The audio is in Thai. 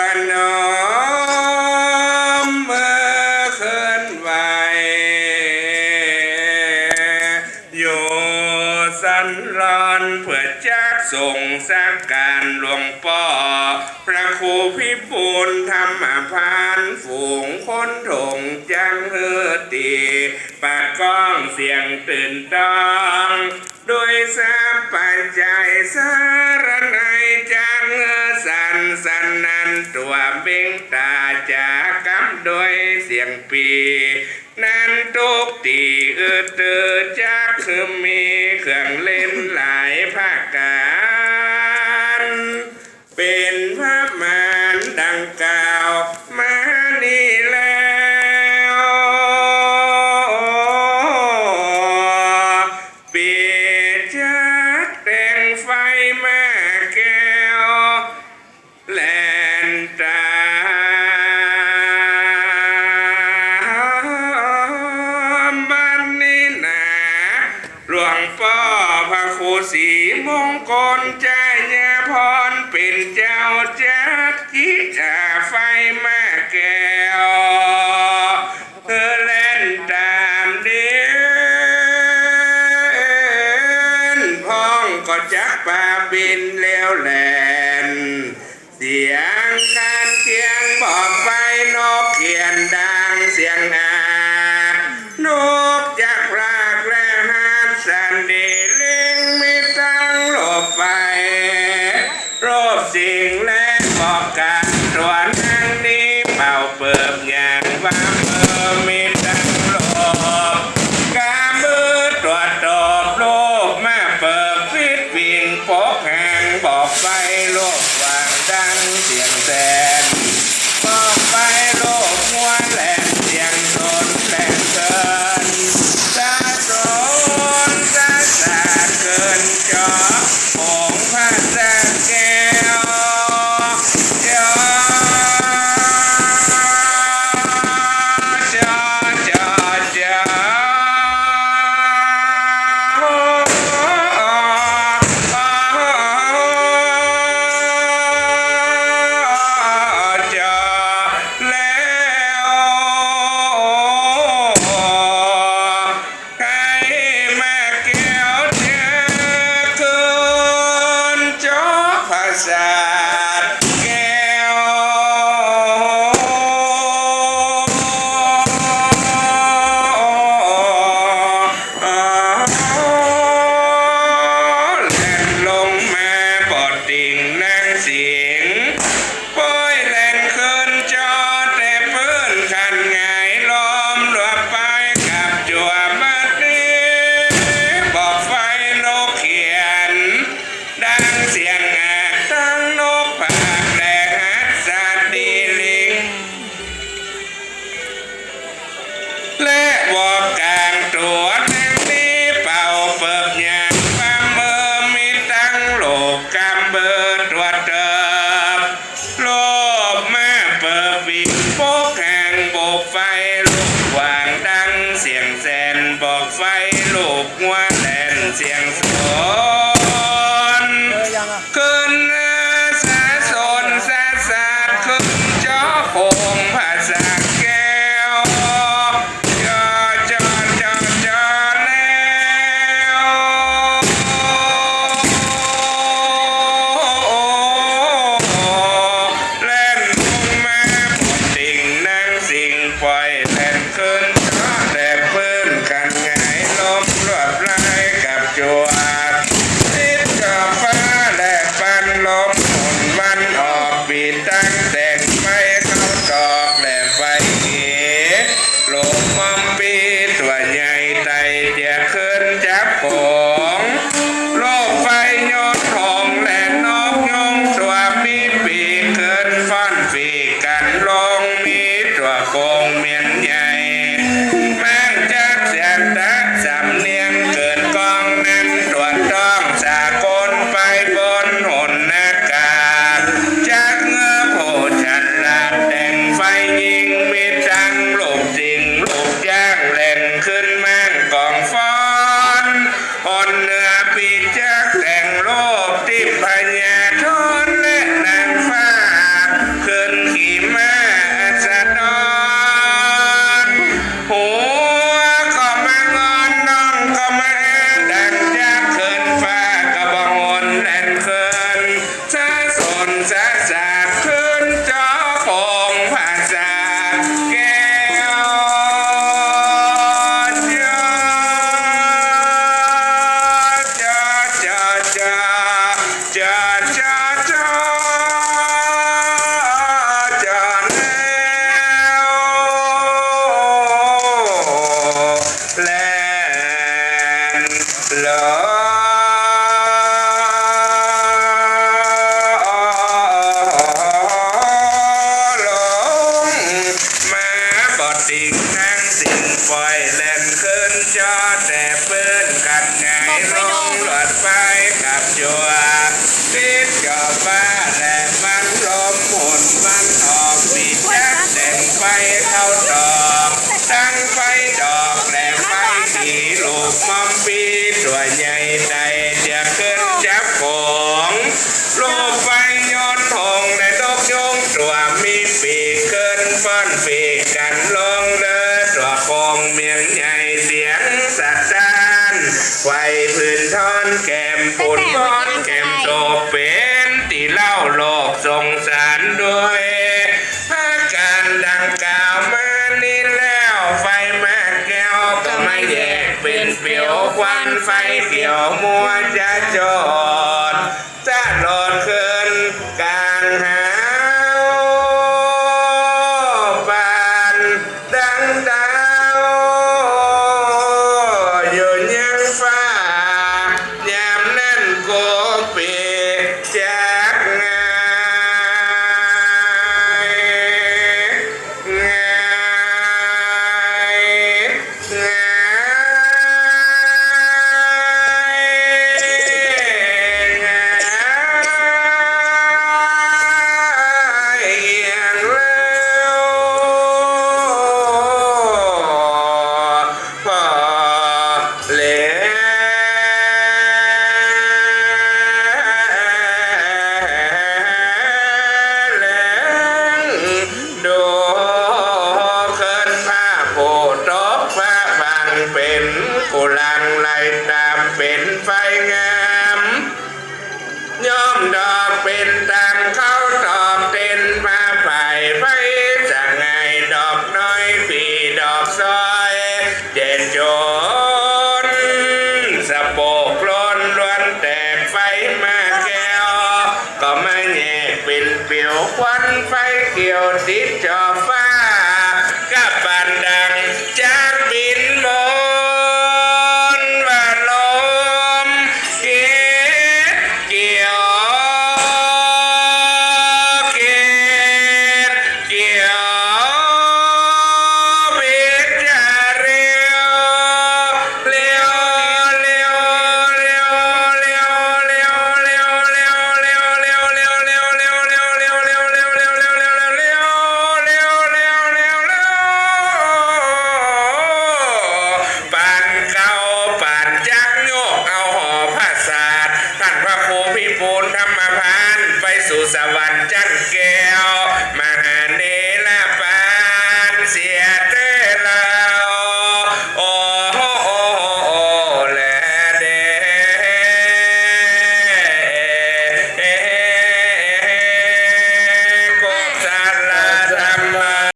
ป จักส่งสักการหลวงป่อ พระครูพิบูลธรรมพานฝูงคนถงจังเฮอตีปากก้องเสียงตื่นต้องโดยสาปัจจัยสารนัยจังเฮสันสันนันตัวเบ่งตาจากกำโดยเสียงปี นั้นทุกตีเออเตอจักคือมีเครื่องเล่นหลายภาคการ เป็นพระมารดังกาวมา หลวงพ่อพระครูศรีมงคลใจยาพรเป็นเจ้าจัดกิจาไฟมาแก้วเธอเล่นตามเดินพ้องก็จักป่าบินแล้วแลนเสียงการเคียงบอกไฟนกเขียนดังเสียงอานกจาก สันดีลิงมีตั้งหลบไฟรบสิ่งและบอกการตัวนั่งนี้เป่าเปิบอย่างว่าเมื่อมีตั้งหลบกามือตรวจตอบโลกมาเปิบฟิตวิ่งปกแห่งบอกไฟโลกวางดังเสียงแส ลูก อบผลวันออกปีตา love. คนก้อนเข็มโตเป็นตีเล่าหลอกสงสารด้วยอาการดังกล่าวมานี้แล้วไฟมาแก้วก็ไม่แยกเป็นเปียวควันไฟเขียวมัวจะจอ ไหลตามเป็นไฟงามย่อมดอกเป็นต่งเขาตอบเต็นมาฝ่ายไฟจะไงดอกน้อยปีดอกซอยเด่นโจนสะโปกล้นล้วนแตกไฟมาแก้ว ก็ไม่แย่เป็นเปียวควันไฟเกี่ยวติดจอไฟ